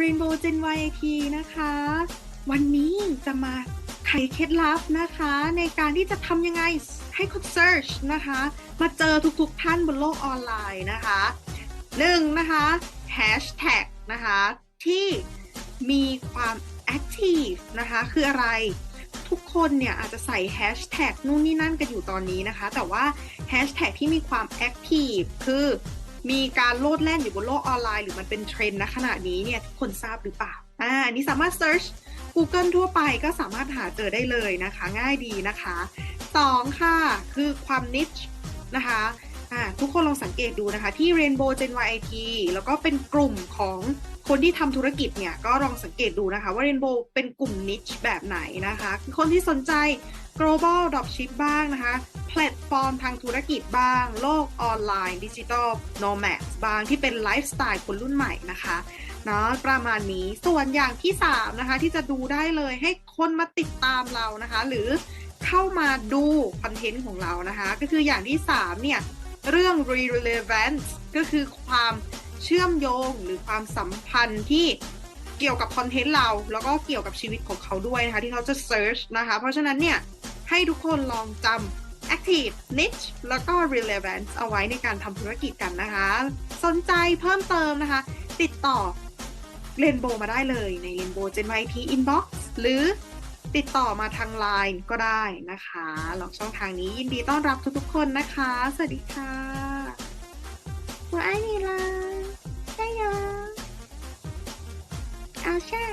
Rainbow Gen YIT นะคะ วันนี้จะมาไขเคล็ดลับนะคะ ในการที่จะทำยังไงให้คน search นะคะ มาเจอทุกๆท่านบนโลกออนไลน์นะคะหนึ่งนะคะ hashtag นะคะที่มีความ active นะคะคืออะไรทุกคนเนี่ยอาจจะใส่ hashtag นู่นนี่นั่นกันอยู่ตอนนี้นะคะ แต่ว่า hashtag ที่มีความ active คือ มีการโลดแล่นอยู่บนโลกออนไลน์ หรือมันเป็นเทรนด์ณขณะนี้เนี่ยทุกคนทราบหรือเปล่าอ่าอันนี้สามารถ search Google ทั่วไปก็สามารถหาเจอได้เลยนะคะ ง่ายดีนะคะสองค่ะ คือความนิชนะคะ อ่าทุกคนลองสังเกตดูนะคะ ที่ Rainbow Gen YIT แล้วก็เป็นกลุ่มของคนที่ทำธุรกิจเนี่ย ก็ลองสังเกตดูนะคะ ว่า Rainbow เป็นกลุ่ม niche แบบไหนนะคะคือคนที่สนใจ global dropship บ้างนะคะ แพลตฟอร์มทางธุรกิจบ้าง โลกออนไลน์ดิจิทัลโนแมดบ้างที่เป็นไลฟ์สไตล์คนรุ่นใหม่นะคะเนาะประมาณนี้ส่วนอย่างที่ 3 นะคะ ที่จะดูได้เลยให้คนมาติดตามเรานะคะ หรือเข้ามาดูคอนเทนต์ของเรานะคะ ก็คืออย่างที่ 3 เนี่ย เรื่อง relevance ก็คือความเชื่อมโยงหรือความสัมพันธ์ที่เกี่ยวกับคอนเทนต์เรา แล้วก็เกี่ยวกับชีวิตของเขาด้วยนะคะที่เขาจะ search นะคะ เพราะฉะนั้นเนี่ย ให้ทุกคนลองจำ active niche แล้วก็ relevance เอาไว้ในการทำธุรกิจกันนะคะ สนใจเพิ่มเติมนะคะ ติดต่อ Rainbow มาได้เลยใน Rainbow Gen YT Inbox หรือ ติดต่อมาทาง Line ก็ได้นะคะลองช่องทางนี้ยินดีต้อนรับทุกๆคนนะคะ สวัสดีค่ะ我爱你啦加油เอาช่า